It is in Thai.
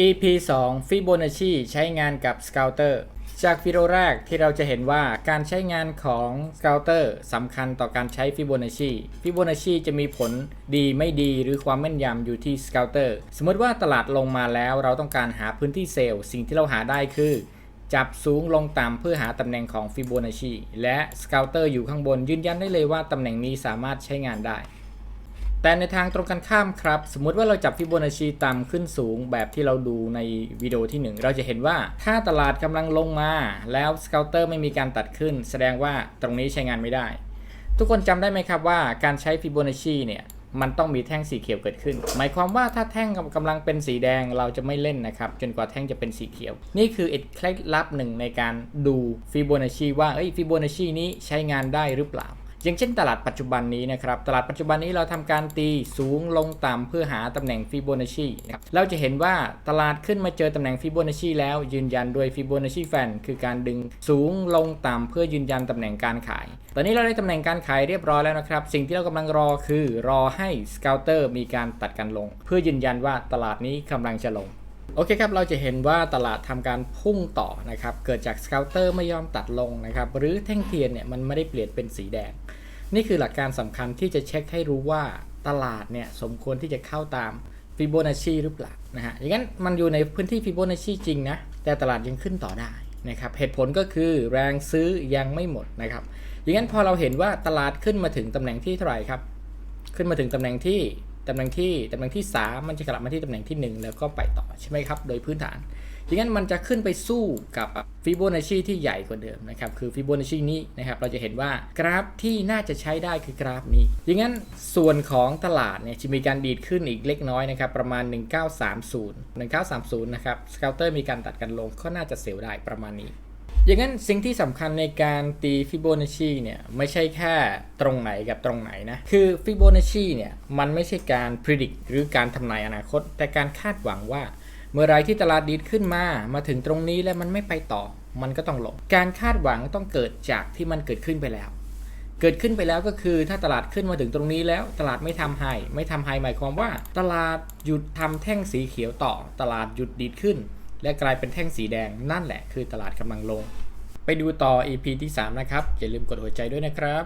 EP 2 Fibonacci ใช้งานกับ Scouter จากวิดีโอแรกที่เราจะเห็นว่าการใช้งานของ Scouter สำคัญต่อการใช้ Fibonacci Fibonacci จะมีผลดีไม่ดีหรือความแม่นยำอยู่ที่ Scouter สมมติว่าตลาดลงมาแล้วเราต้องการหาพื้นที่เซลล์ สิ่งที่เราหาได้คือ จับสูงลงต่ำเพื่อหาตำแหน่งของ Fibonacci และ Scouter อยู่ข้างบนยืนยันได้เลยว่าตำแหน่งนี้สามารถใช้งานได้ แต่ในทางตรงกันข้ามครับ สมมุติว่าเราจับฟิโบนัชชีต่ำขึ้นสูงแบบที่เราดูในวิดีโอที่ 1 เราจะเห็นว่าถ้าตลาดกำลังลงมา แล้วสเกลเตอร์ไม่มีการตัดขึ้น แสดงว่าตรงนี้ใช้งานไม่ได้ ทุกคนจำได้ไหมครับว่าการใช้ฟิโบนัชชีเนี่ยมันต้องมีแท่งสีเขียวเกิดขึ้น หมายความว่าถ้าแท่งกำลังเป็นสีแดงเราจะไม่เล่นนะครับ จนกว่าแท่งจะเป็นสีเขียว นี่คือเอ็ดเคล็ดลับหนึ่งในการดูฟิโบนัชชีว่าเอ้ยฟิโบนัชชีนี้ใช้งานได้หรือเปล่า อย่างเช่นตลาดปัจจุบันนี้นะครับ ตลาดปัจจุบันนี้เราทำการตีสูงลงต่ำเพื่อหาตำแหน่งฟิโบนัชชีนะครับเราจะเห็นว่าตลาดขึ้นมาเจอตำแหน่งฟิโบนัชชีแล้วยืนยันด้วยฟิโบนัชชีแฟนคือการดึงสูงลงต่ำเพื่อยืนยันตำแหน่งการขาย ตอนนี้เราได้ตำแหน่งการขายเรียบร้อยแล้วนะครับ สิ่งที่เรากำลังรอคือรอให้สเกลเตอร์มีการตัดกันลง เพื่อยืนยันว่าตลาดนี้กำลังจะลงโอเคครับ เราจะเห็นว่าตลาดทำการพุ่งต่อนะครับ เกิดจากสเกลเตอร์ไม่ยอมตัดลงนะครับ หรือแท่งเทียนเนี่ยมันไม่ได้เปลี่ยนเป็นสีแดง นี่คือหลักการสำคัญที่จะเช็คให้รู้ว่าตลาดเนี่ยสมควรที่จะเข้าตามฟิโบนัชชีหรือเปล่านะฮะอย่างนั้นมันอยู่ในพื้นที่ฟิโบนัชชีจริงนะ แต่ตลาดยังขึ้นต่อได้นะครับ เหตุผลก็คือแรงซื้อยังไม่หมดนะครับ อย่างนั้นพอเราเห็นว่าตลาดขึ้นมาถึงตำแหน่งที่เท่าไหร่ครับ ขึ้นมาถึงตำแหน่งที่ตำแหน่งที่ตำแหน่งที่ 3 มันจะกลับมาที่ตำแหน่งที่ 1 แล้วก็ไปต่อใช่ไหมครับ โดยพื้นฐาน อย่างนั้นมันจะขึ้นไปสู้กับฟิโบนัชชีที่ใหญ่กว่าเดิมนะครับ คือฟิโบนัชชีนี้นะครับ เราจะเห็นว่ากราฟที่น่าจะใช้ได้คือกราฟนี้อย่างนั้นส่วนของตลาดเนี่ยจะมีการดีดขึ้นอีกเล็กน้อยนะครับ ประมาณ 1930 1930 นะครับ สเกลเตอร์มีการตัดกันลง ก็น่าจะเซลล์ได้ประมาณนี้อย่างนั้นสิ่งที่สำคัญในการตีฟิโบนัชชีเนี่ยไม่ใช่แค่ตรงไหนกับตรงไหนนะ คือฟิโบนัชชีเนี่ยมันไม่ใช่การพิจิตรหรือการทำนายอนาคต แต่การคาดหวังว่า เมื่อไรที่ตลาดดีดขึ้นมา มาถึงตรงนี้แล้วมันไม่ไปต่อ มันก็ต้องลง การคาดหวังต้องเกิดจากที่มันเกิดขึ้นไปแล้ว เกิดขึ้นไปแล้วก็คือถ้าตลาดขึ้นมาถึงตรงนี้แล้ว ตลาดไม่ทำไฮไม่ทำไฮหมายความว่า ตลาดหยุดทำแท่งสีเขียวต่อ ตลาดหยุดดีดขึ้น และกลายเป็นแท่งสีแดงนั่นแหละคือตลาดกำลังลง ไปดูต่อ EP ที่ 3 นะครับ อย่าลืมกดหัวใจด้วยนะครับ